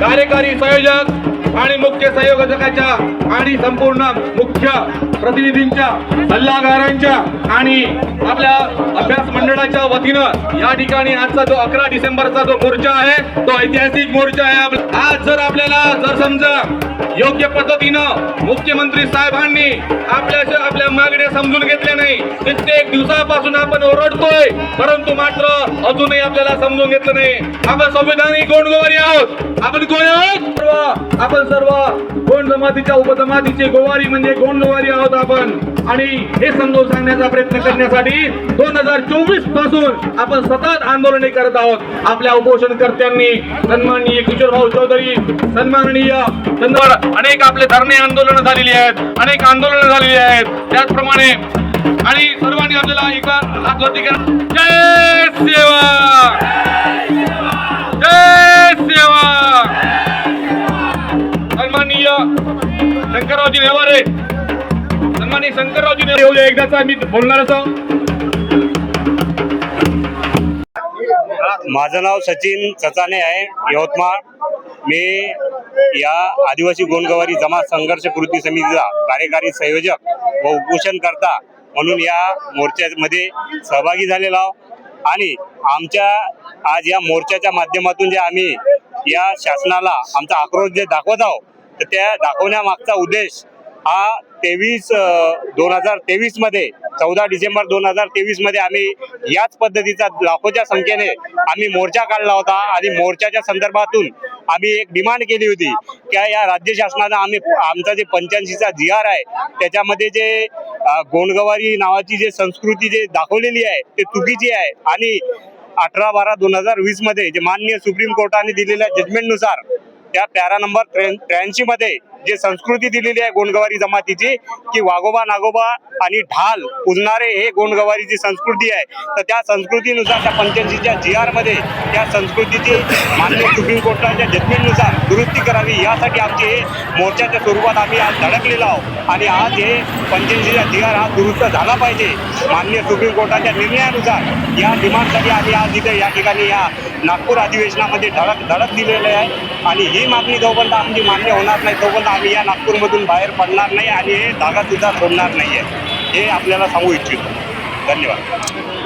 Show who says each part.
Speaker 1: कार्यकारी संयोजक आणि मुख्य संयोजकाच्या आणि संपूर्ण मुख्य प्रतिनिधींच्या सल्लागारांच्या आणि आपल्या अभ्यास मंडळाच्या वतीनं या ठिकाणी आजचा जो अकरा डिसेंबरचा जो मोर्चा आहे तो ऐतिहासिक मोर्चा आहे आज जर आपल्याला जर समजा योग्य पद्धतीनं मुख्यमंत्री साहेबांनी आपल्या आपल्या मागण्या समजून घेतल्या नाही कित्येक दिवसापासून आपण ओरडतोय परंतु मात्र अजूनही आपल्याला समजून घेतलं नाही. आपण संविधानिक गोंडगोवारी आहोत. आपण कोण आहोत. सर्व आपण सर्व गोंड जमातीच्या उपजमातीचे गोवारी म्हणजे गोंडगोवारी आहोत. आपण आणि हे समजून सांगण्याचा प्रयत्न करण्यासाठी दोन हजार चोवीसपासून आपण सतत आंदोलने करत आहोत. आपल्या उपोषणकर्त्यांनी सन्माननीय किशोरभाऊ चौधरी सन्माननीय अनेक आपले धरणे आंदोलन झालेली आहेत अनेक आंदोलन झालेली आहेत. त्याचप्रमाणे आणि सर्वांनी आपल्याला एका हात वरती करा. जय सेवा! जय सेवा! सन्माननीय शंकररावजी नेवारे आणि शंकररावजी येऊ द्या एकदाचा मी बोलणार
Speaker 2: माझं नाव सचिन चचाने आहे यवतमाळ. मी या आदिवासी गोंडगवारी जमा संघर्ष कृती समितीचा कार्यकारी संयोजक व उपोषणकर्ता म्हणून या मोर्चामध्ये सहभागी झालेलो आहोत आणि आमच्या आज या मोर्चाच्या माध्यमातून जे आम्ही या शासनाला आमचा आक्रोश जे दाखवत आहोत तर त्या दाखवण्यामागचा उद्देश हा तेवीस दोन हजार तेवीसमध्ये चौदा डिसेंबर दोन हजार तेवीसमध्ये आम्ही याच पद्धतीचा लाखोच्या संख्येने आम्ही मोर्चा काढला होता. आणि मोर्चाच्या संदर्भातून आम्ही एक डिमांड केली होती की या राज्य शासनानं आम्ही आमचा जे पंच्याऐंशीचा जी आर आहे त्याच्यामध्ये जे गोंडगवारी नावाची जे संस्कृती जे दाखवलेली आहे ते चुकीची आहे. आणि अठरा बारा दोन हजार वीसमध्ये जे माननीय सुप्रीम कोर्टाने दिलेल्या जजमेंटनुसार त्या पॅरा नंबर त्र्याऐंशी मध्ये जे संस्कृती दिलेली आहे गोंडगवारी जमातीची की वाघोबा नागोबा आणि ढाल पुजणारे हे गोंडगवारीची संस्कृती आहे. तर त्या संस्कृतीनुसार त्या पंच्याऐंशीच्या जी आरमध्ये त्या संस्कृतीची मान्य सुप्रीम कोर्टाच्या जजमेंटनुसार करावी यासाठी आमचे हे मोर्चाच्या स्वरूपात आम्ही आज धडकलेलो आहोत. आणि आज हे पंच्याऐंशीचा जी आर हा दुरुस्त झाला पाहिजे. मान्य सुप्रीम कोर्टाच्या निर्णयानुसार या डिमांडसाठी आम्ही आज इथे या ठिकाणी या नागपूर अधिवेशनामध्ये धडक धडक दिलेले आहे. आणि ही मागणी जोपर्यंत आमची मान्य होणार नाही तोपर्यंत आम्ही या नागपूरमधून बाहेर पडणार नाही आणि हे धागासुद्धा सोडणार नाही आहे हे आपल्याला सांगू इच्छितो. धन्यवाद.